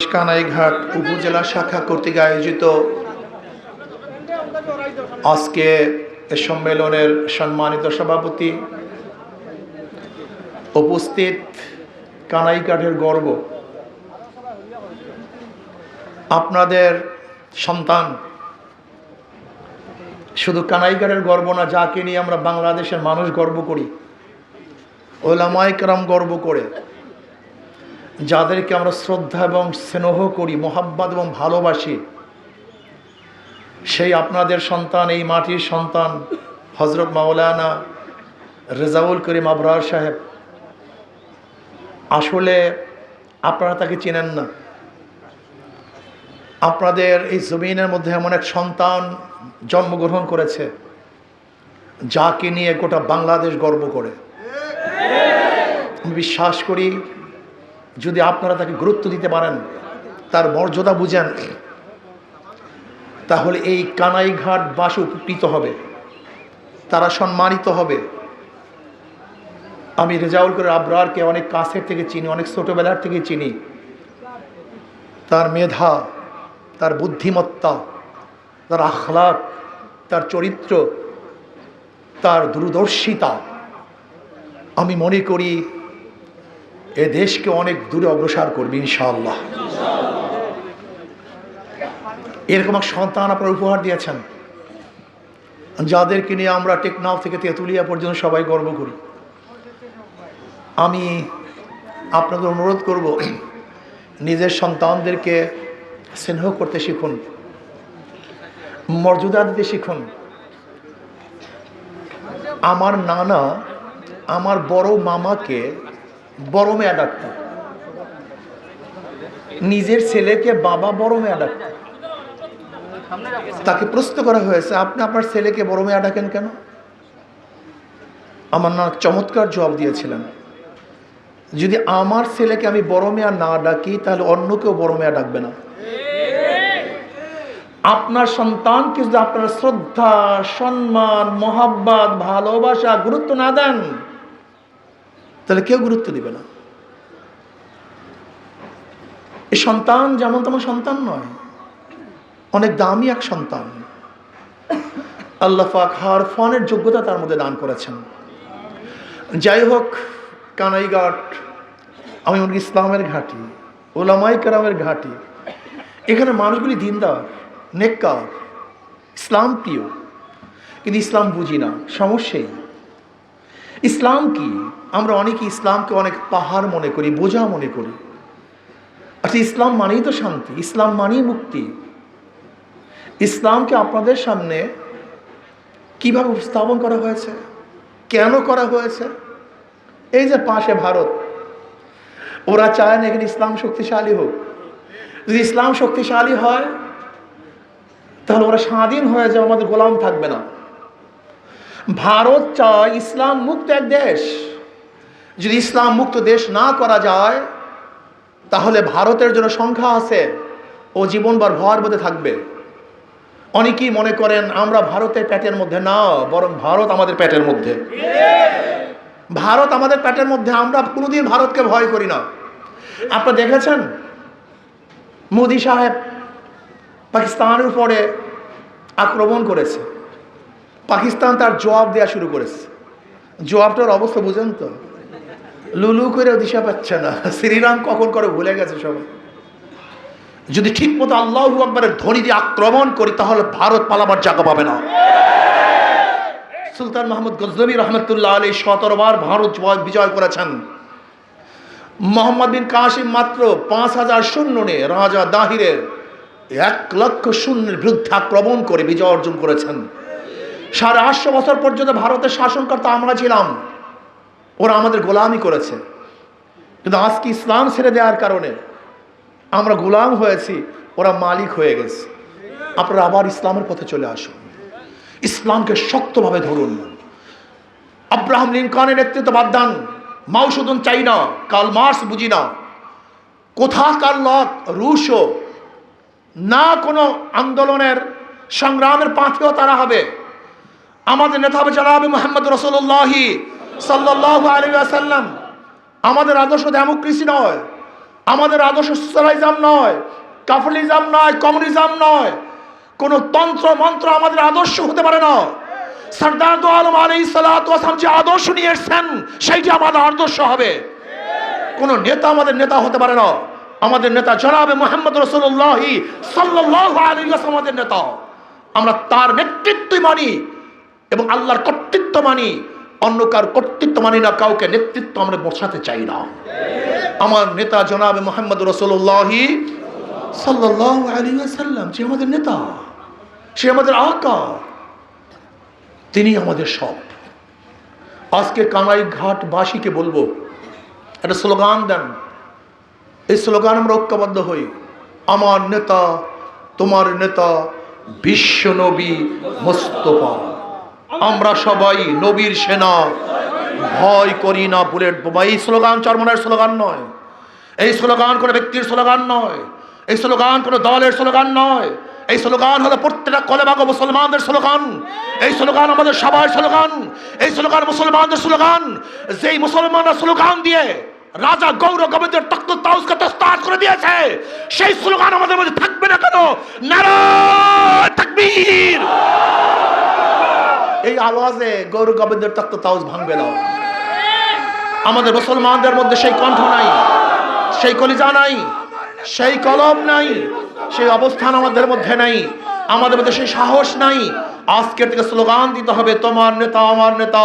কানাইঘাট উপজেলা শাখা কর্তৃক আয়োজিত আজকে সম্মেলনের সম্মানিত সভাপতি উপস্থিত কানাইঘাটের গর্ব। আপনাদের সন্তান শুধু কানাইঘাটের গর্ব না, যাকে নিয়ে আমরা বাংলাদেশের মানুষ গর্ব করি ওলামাইকরাম গর্ব করে। যাদেরকে আমরা শ্রদ্ধা এবং স্নেহ করি, মোহাব্বত এবং ভালোবাসি, সেই আপনাদের সন্তান, এই মাটির সন্তান হজরত মাওলানা রেজাউল করিম আবরার সাহেব। আসলে আপনারা তাকে চেনেন না। আপনাদের এই জমিনের মধ্যে এমন এক সন্তান জন্মগ্রহণ করেছে, যাকে নিয়ে গোটা বাংলাদেশ গর্ব করে। আমি বিশ্বাস করি যদি আপনারা তাকে গুরুত্ব দিতে পারেন, তার মর্যাদা বুঝেন, তাহলে এই কানাইঘাট বাস উপকৃত হবে, তারা সম্মানিত হবে। আমি রেজাউল করে আবরারকে অনেক কাছের থেকে চিনি, অনেক ছোটোবেলার থেকে চিনি। তার মেধা, তার বুদ্ধিমত্তা, তার আখলাক, তার চরিত্র, তার দূরদর্শিতা, আমি মনে করি এ দেশকে অনেক দূরে অগ্রসর করবে, ইনশাআল্লাহ। এরকম এক সন্তান আপনারা উপহার দিয়েছেন। যাদেরকে নিয়ে আমরা টেকনাফ থেকে তেঁতুলিয়া পর্যন্ত সবাই গর্ব করি। আমি আপনাদের অনুরোধ করব, নিজের সন্তানদেরকে স্নেহ করতে শিখুন, মর্যাদা দিতে শিখুন। আমার নানা, আমার বড় মামাকে বড় মেয়া ডাকত নিজের ছেলেকে বাবা বড় মেয়া ডাকত তাকে প্রশ্ন করা হয়েছে, আপনি আপনার ছেলেকে বড় মেয়া ডাকেন কেন? আমার না চমৎকার জবাব দিয়েছিলেন, যদি আমার ছেলেকে আমি বড় মেয়া না ডাকি, তাহলে অন্য কেউ বড় মেয়া ডাকবে না। আপনার সন্তানকে যদি আপনার শ্রদ্ধা, সম্মান, মহাব্বাত, ভালোবাসা, গুরুত্ব না দেন তাহলে কেউ গুরুত্ব দিবে না। এই সন্তান যেমন তেমন সন্তান নয়, অনেক দামি এক সন্তান। আল্লাহ পাক হার ফানের যোগ্যতা তার মধ্যে দান করেছেন। যাই হোক, কানাইঘাট, আমি মনে ইসলামের ঘাঁটি, ওলামাই কারামের ঘাঁটি, এখানে মানুষগুলি দিনদার, নেককার, ইসলাম প্রিয়। কিন্তু ইসলাম বুঝি না সমস্যাই ইসলাম কি? আমরা অনেকে ইসলামকে অনেক পাহাড় মনে করি, বোঝা মনে করি। আচ্ছা ইসলাম মানেই তো শান্তি, ইসলাম মানেই মুক্তি। ইসলামকে আপনাদের সামনে কীভাবে উপস্থাপন করা হয়েছে? কেন করা হয়েছে? এই যে পাশে ভারত, ওরা চায় না এখানে ইসলাম শক্তিশালী হোক। যদি ইসলাম শক্তিশালী হয়, তাহলে ওরা স্বাধীন হয়ে যায় আমাদের গোলাম থাকবে না। ভারত চায় ইসলাম মুক্ত এক দেশ। যদি ইসলাম মুক্ত দেশ না করা যায়, তাহলে ভারতের জন্য সংখ্যা আছে ও জীবনবার ভর মধ্যে থাকবে। অনেকেই মনে করেন, আমরা ভারতের প্যাটের মধ্যে না, বরং ভারত আমাদের প্যাটের মধ্যে। ভারত আমাদের প্যাটের মধ্যে, আমরা কোনোদিন ভারতকে ভয় করি না। আপনারা দেখেছেন? মোদি সাহেব পাকিস্তানের উপরে আক্রমণ করেছে। পাকিস্তান তার জবাব দেওয়া শুরু করেছে। জবাবটার অবস্থা বুঝেন তো? লুলু করে দিশা পাচ্ছে না। শ্রীরাম কখন করে ভুলে গেছে সবাই। যদি ঠিক মতো আল্লাহ আকবরের ধনী দিয়ে আক্রমণ করি, তাহলে ভারত পালাবার জায়গা পাবে না। সুলতান মাহমুদ গজনবী রহমতুল্লাহ আলী সতেরোবার ভারত বিজয় করেছেন। মোহাম্মদ বিন কাশিম মাত্র পাঁচ হাজার শূন্য নিয়ে রাজা দাহিরের এক লক্ষ শূন্যের বিরুদ্ধে আক্রমণ করে বিজয় অর্জন করেছেন। সাড়ে আটশো বছর পর্যন্ত ভারতের শাসনকর্তা আমরা ছিলাম। ওরা আমাদের গোলামি করেছে। কিন্তু আজকে ইসলাম ছেড়ে দেওয়ার কারণে আমরা গোলাম হয়েছি, ওরা মালিক হয়ে গেছে। আপনারা আবার ইসলামের পথে চলে আসুন। ইসলামকে শক্তভাবে ধরুন। আব্রাহাম লিঙ্কনের নেতৃত্ব বাদ দান। মাউসুদন চাই না কাল মার্স বুঝি না। কোথাকার লোক রুশও না কোনো আন্দোলনের সংগ্রামের পাথেও তারা হবে। আমাদের নেতা হবে জানাবে মোহাম্মদ রসুল্লাহি সাল্লাহ আলী আসাল্লাম আমাদের আদর্শ ডেমোক্রেসি নয়, আমাদের আদর্শ সোশ্যালাইজম নয় কাফলিজম নয়, কমিউনিজম নয়। কোন তন্ত্র, মন্ত্র আমাদের আদর্শ হতে পারে না। সর্দার দো আলম আলাই সালাম যে আদর্শ নিয়ে এসছেন, সেইটি আমাদের আদর্শ হবে। কোন নেতা আমাদের নেতা হতে পারে না। আমাদের নেতা জনাবে মোহাম্মদ রসুল্লাহি সাল্লাহ আলী আমাদের নেতা। আমরা তার নেতৃত্বই মানি। এবং আল্লাহর কর্তৃত্ব মানি, অন্য কার কর্তৃত্ব মানি না, কাউকে নেতৃত্ব আমরা বসাতে চাই না। আমার নেতা জনাবে মোহাম্মদ রসুল্লাহি সাল্লাম যে আমাদের নেতা, সে আমাদের আকা তিনি আমাদের সব। আজকে কানাই ঘাট বাসীকে বলব, একটা স্লোগান দেন। এই স্লোগান আমরা ঐক্যবদ্ধ হই। আমার নেতা, তোমার নেতা, বিশ্বনবী মোস্তফা। আমরা সবাই নবীর সেনা। ভয় করি না বুলেট বোমা। এই স্লোগান চরমনের স্লোগান নয়। এই স্লোগান কোনো ব্যক্তির স্লোগান নয়। এই স্লোগান কোনো দলের স্লোগান নয়। এই স্লোগান হলো প্রত্যেকটা কলেবাগ মুসলমানদের স্লোগান। এই স্লোগান আমাদের সবার স্লোগান। এই স্লোগান মুসলমানদের স্লোগান। যেই মুসলমানরা স্লোগান দিয়ে রাজা গৌর গোবিন্দের তক্ত তাউসকে তস্তাজ করে দিয়েছে, সেই স্লোগান আমাদের মধ্যে থাকবে না কেন? নারায় তাকবীর! এই আওয়াজে গৌর গোবিন্দের তক্ত তাউস ভাঙবে না। আমাদের মুসলমানদের মধ্যে সেই কণ্ঠ নাই, সেই কলিজা নাই, সেই কলম নাই, সেই অবস্থান আমাদের মধ্যে নাই, আমাদের মধ্যে সেই সাহস নাই। আজকের থেকে স্লোগান দিতে হবে, তোমার নেতা, আমার নেতা।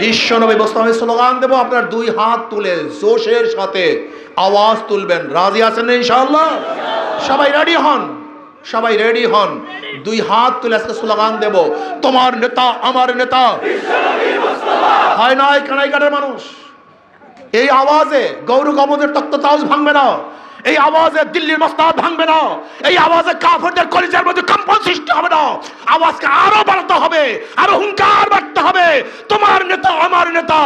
বিশ্ব নবী আমি স্লোগান দেবো, আপনার দুই হাত তুলে জোশের সাথে আওয়াজ তুলবেন। রাজি আছেন ইনশাআল্লাহ? সবাই রেডি হন। সবাই রেডি হন। দুই হাত তুলে আজকে স্লোগান দেব, তোমার নেতা, আমার নেতা। হয় নয় কানাইঘাটের মানুষ? এই আওয়াজে গৌর গমদের তাউজ ভাঙবে না। এই আওয়াজে দিল্লির মস্তাদ ভাঙবে না। এই আওয়াজে কাফেরদের কলিজার মধ্যে কম্পন সৃষ্টি হবে না। আওয়াজকে আরও বাড়াতে হবে, আরও হুঙ্কার বাড়তে হবে। তোমার নেতা, আমার নেতা।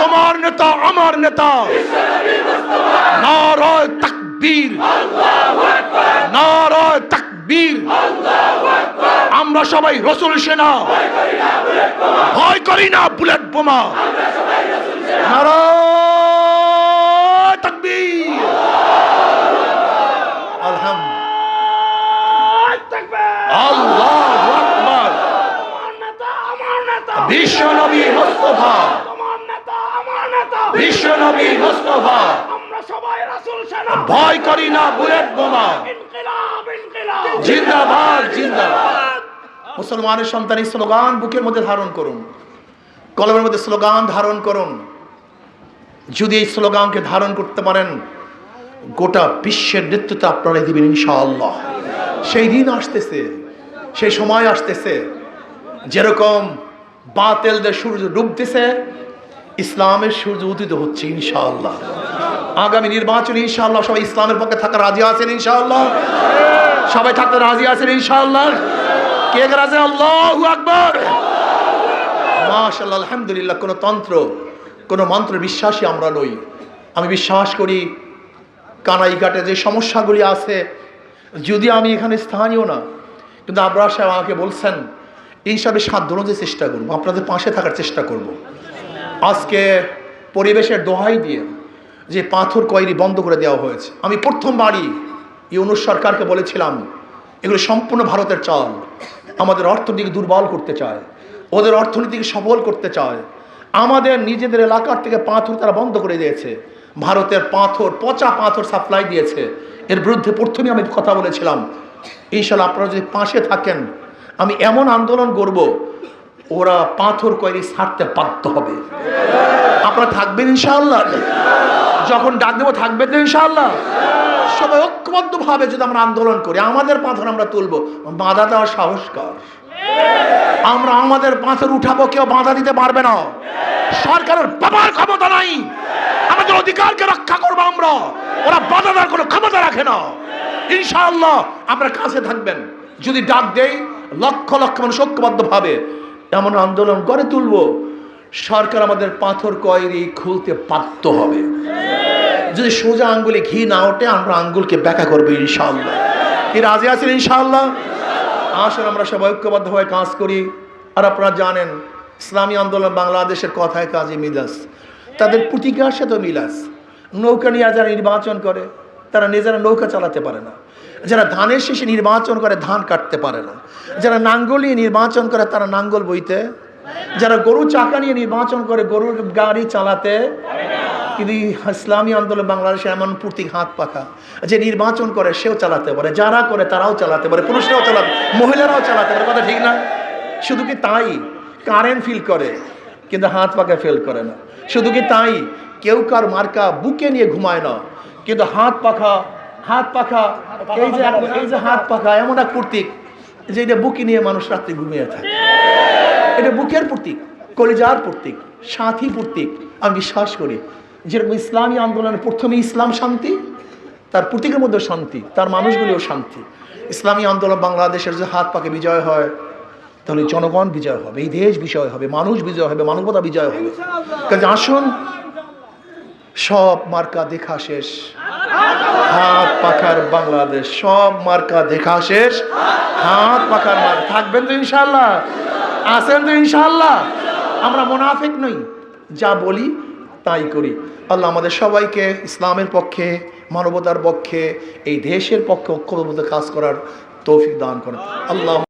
তোমার নেতা, আমার নেতা। নারায় তাকবীর। নারায় তাকবীর। আমরা সবাই রসুল সেনা। ভয় করি না বুলেট বোমা নারায় তাকবীর আলহামদুলিল্লাহ আল্লাহু আকবার বিশ্ব নবী মুস্তফা বিশ্ব নবী মুস্তফা ভয় করি না বুলেট বোমা জিন্দাবাদ জিন্দাবাদ। মুসলমানের সন্তান এই স্লোগান বুকের মধ্যে ধারণ করুন। কলমের মধ্যে স্লোগান ধারণ করুন। যদি এই স্লোগানকে ধারণ করতে পারেন, গোটা বিশ্বের নেতৃত্ব আপনারা দিবেন ইনশাআল্লাহ। সেই দিন আসতেছে, সেই সময় আসতেছে। যেরকম বাতেলদের সূর্য ডুবতেছে, ইসলামের সূর্য উদিত হচ্ছে ইনশাআল্লাহ। আগামী নির্বাচন ইনশাআল্লাহ সবাই ইসলামের পক্ষে থাকা রাজি আছেন ইনশাআল্লাহ। সবাই থাকতে রাজি আছেন ইনশাআল্লাহ? কে রাজে? আল্লাহ আকবর। মাশাল্লাহ আলহামদুলিল্লাহ, কোনো তন্ত্র, কোনো মন্ত্র বিশ্বাসী আমরা নই। আমি বিশ্বাস করি, কানাইঘাটে যে সমস্যাগুলি আছে, যদি আমি এখানে স্থানীয় না, কিন্তু আবরার সাহেব আমাকে বলছেন এই হিসাবে সাধ্য চেষ্টা করব, আপনাদের পাশে থাকার চেষ্টা করব। আজকে পরিবেশের দোহাই দিয়ে যে পাথর কয়েরি বন্ধ করে দেওয়া হয়েছে। আমি প্রথমবারই ইউনুস সরকারকে বলেছিলাম, এগুলো সম্পূর্ণ ভারতের চাল। আমাদের অর্থনীতিকে দুর্বল করতে চায়। ওদের অর্থনীতিকে সবল করতে চায়। আমাদের নিজেদের এলাকার থেকে পাথর তারা বন্ধ করে দিয়েছে। ভারতের পাথর, পচা পাথর সাপ্লাই দিয়েছে। এর বিরুদ্ধে প্রথমে আমি কথা বলেছিলাম। ইনশাল্লাহ আপনারা যদি পাশে থাকেন, আমি এমন আন্দোলন করব ওরা পাথর কয়েরি ছাড়তে বাধ্য হবে। আপনারা থাকবেন ইনশাআল্লাহ? যখন ডাক দেবো থাকবেন তো ইনশাআল্লাহ? সবাই ঐক্যবদ্ধ ভাবে যদি আমরা আন্দোলন করি, আমাদের পাথর আমরা তুলবো। বাধা দেওয়ার সাহস কর? আমরা আমাদের পাথর উঠাবো, কেউ বাধা দিতে পারবে না। সরকারের বাবার ক্ষমতা নাই। আমাদের অধিকারকে রক্ষা করব আমরা। ওরা বাধা দেওয়ার কোনো ক্ষমতা রাখে না। ইনশাআল্লাহ আমরা কাছে থাকবেন। যদি ডাক দেই, লক্ষ লক্ষ মানুষ ঐক্যবদ্ধ ভাবে এমন আন্দোলন করে তুলবো। সরকার আমাদের পাথর কয়েরি খুলতে বাধ্য হবে। যদি সোজা আঙ্গুলে ঘি না ওঠে, আমরা আঙ্গুলকে ব্যাখ্যা করব ইনশাআল্লাহ। কি রাজি আছেন ইনশাআল্লাহ? আসুন, আমরা সবাই ঐক্যবদ্ধভাবে কাজ করি। আর আপনারা জানেন, ইসলামী আন্দোলন বাংলাদেশের কথায় কাজে মিলাস। তাদের প্রতিকার সাথে মিলাস। নৌকা নিয়ে যারা নির্বাচন করে, তারা নিজেরা নৌকা চালাতে পারে না। যারা ধানের শেষে নির্বাচন করে, ধান কাটতে পারে না। যারা নাঙ্গল নিয়ে নির্বাচন করে, তারা নাঙ্গল বইতে। যারা গরু চাকা নিয়ে নির্বাচন করে, গরুর গাড়ি চালাতে কিন্তু ইসলামী আন্দোলন বাংলাদেশে এমন প্রতীক হাত পাখা, যে নির্বাচন করে সেও চালাতে পারে, যারা করে তারাও চালাতে পারে, পুরুষরাও চালাতে, মহিলারাও চালাতে পারে, কথা ঠিক না? শুধু কি তাই কারেন্ট ফিল করে, কিন্তু হাত পাকা ফেল করে না। শুধু কি তাই কেউ কার মার্কা বুকে নিয়ে ঘুমায় না, কিন্তু হাত পাখা হাত পাখা, এই যে এই যে হাত পাখা, এমন এক প্রতীক, যে এটা বুকে নিয়ে মানুষ রাত্রে ঘুমিয়ে থাকে। এটা বুকের প্রতীক, কলিজার প্রতীক, সাথী প্রতীক, আমি বিশ্বাস করি যেরকম ইসলামী আন্দোলনের প্রথমে ইসলাম শান্তি, তার প্রতীকের মধ্যে শান্তি, তার মানুষগুলিও শান্তি। ইসলামী আন্দোলন বাংলাদেশের যে হাত পাকে বিজয় হয়, তাহলে জনগণ বিজয় হবে, এই দেশ বিজয় হবে, মানুষ বিজয় হবে, মানবতা বিজয় হবে। কাজে আসুন, সব মার্কা দেখা শেষ। হাত পাখার বাংলাদেশ, সব মার্কা দেখা শেষ। হাত পাখার মার থাকবেন তো ইনশাল্লাহ আসেন তো ইনশাল্লাহ আমরা মোনাফিক নই, যা বলি তাই করি। আল্লাহ আমাদের সবাইকে ইসলামের পক্ষে, মানবতার পক্ষে, এই দেশের পক্ষে ঐক্যবদ্ধ কাজ করার তৌফিক দান করেন। আল্লাহ